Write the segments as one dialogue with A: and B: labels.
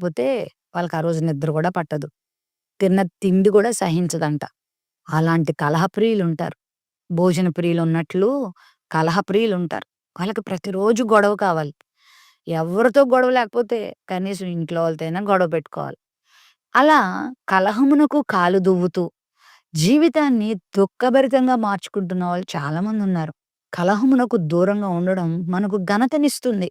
A: లేకపోతే వాళ్ళకి ఆ రోజు నిద్ర కూడా పట్టదు. తిన్న తిండి కూడా సహించదంట. అలాంటి కలహ ప్రియులుంటారు. భోజన ప్రియులు ఉన్నట్లు కలహ ప్రియులుంటారు. వాళ్ళకి ప్రతిరోజు గొడవ కావాలి. ఎవరితో గొడవ లేకపోతే కనీసం ఇంట్లో వాళ్ళతో అయినా గొడవ పెట్టుకోవాలి. అలా కలహమునకు కాలు దువ్వుతూ జీవితాన్ని దుఃఖభరితంగా మార్చుకుంటున్న వాళ్ళు చాలామంది ఉన్నారు కలహమునకు దూరంగా ఉండడం మనకు ఘనతనిస్తుంది.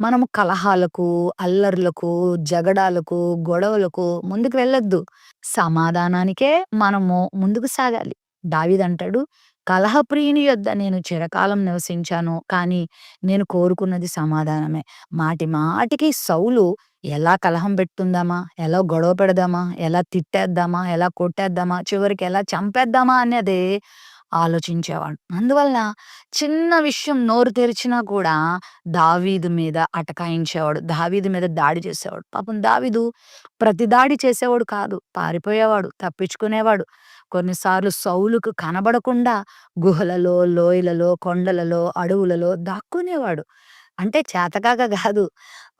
A: మనము కలహాలకు, అల్లర్లకు, జగడాలకు, గొడవలకు ముందుకు వెళ్ళొద్దు. సమాధానానికే మనము ముందుకు సాగాలి. దావీదంటాడు కలహ ప్రియుని యొద్ద నేను చిరకాలం నివసించాను. కానీ నేను కోరుకున్నది సమాధానమే. మాటి మాటికి సౌలు ఎలా కలహం పెట్టుకుందామా? ఎలా గొడవ పెడదామా? ఎలా తిట్టేద్దామా? ఎలా కొట్టేద్దామా? చివరికి ఎలా చంపేద్దామా అన్నదే ఆలోచించేవాడు. అందువలన చిన్న విషయం నోరు తెరిచినా కూడా దావీదు మీద అటకాయించేవాడు. దావీదు మీద దాడి చేసేవాడు. పాపం దావీదు ప్రతి దాడి చేసేవాడు కాదు. పారిపోయేవాడు. తప్పించుకునేవాడు. కొన్నిసార్లు సౌలుకు కనబడకుండా గుహలలో, లోయలలో, కొండలలో, అడవులలో దాక్కునేవాడు. అంటే చేతకాక కాదు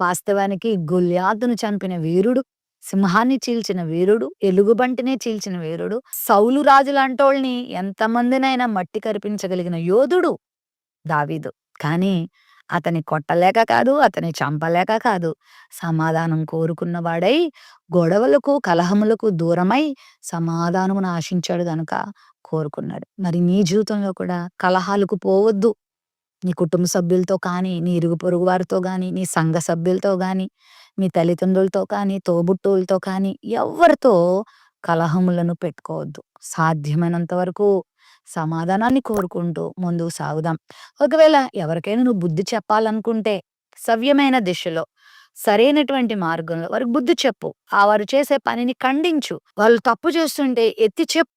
A: వాస్తవానికి గుల్యాతును చంపిన వీరుడు, సింహాన్ని చీల్చిన వీరుడు, ఎలుగుబంటినే చీల్చిన వీరుడు, సౌలు రాజు లాంటోళ్ళని ఎంతమందినైనా మట్టి కరిపించగలిగిన యోధుడు దావీదు. కానీ అతని కొట్టలేక కాదు, అతని చంపలేక కాదు. సమాధానం కోరుకున్నవాడై గొడవలకు, కలహములకు దూరమై సమాధానమును ఆశించాడు గనుక కోరుకున్నాడు. మరి నీ జీవితంలో కూడా కలహాలకు పోవద్దు. నీ కుటుంబ సభ్యులతో కానీ, నీ ఇరుగు పొరుగు వారితో కానీ నీ సంఘ సభ్యులతో కానీ మీ తల్లిదండ్రులతో కానీ, తోబుట్టువులతో కానీ ఎవరితో కలహములను పెట్టుకోవద్దు. సాధ్యమైనంత వరకు సమాధానాన్ని కోరుకుంటూ ముందుకు సాగుదాం. ఒకవేళ ఎవరికైనా నువ్వు బుద్ధి చెప్పాలనుకుంటే సవ్యమైన దిశలో, సరైనటువంటి మార్గంలో వారికి బుద్ధి చెప్పు. ఆ వారు చేసే పనిని ఖండించు. వాళ్ళు తప్పు చేస్తుంటే ఎత్తి చెప్పు.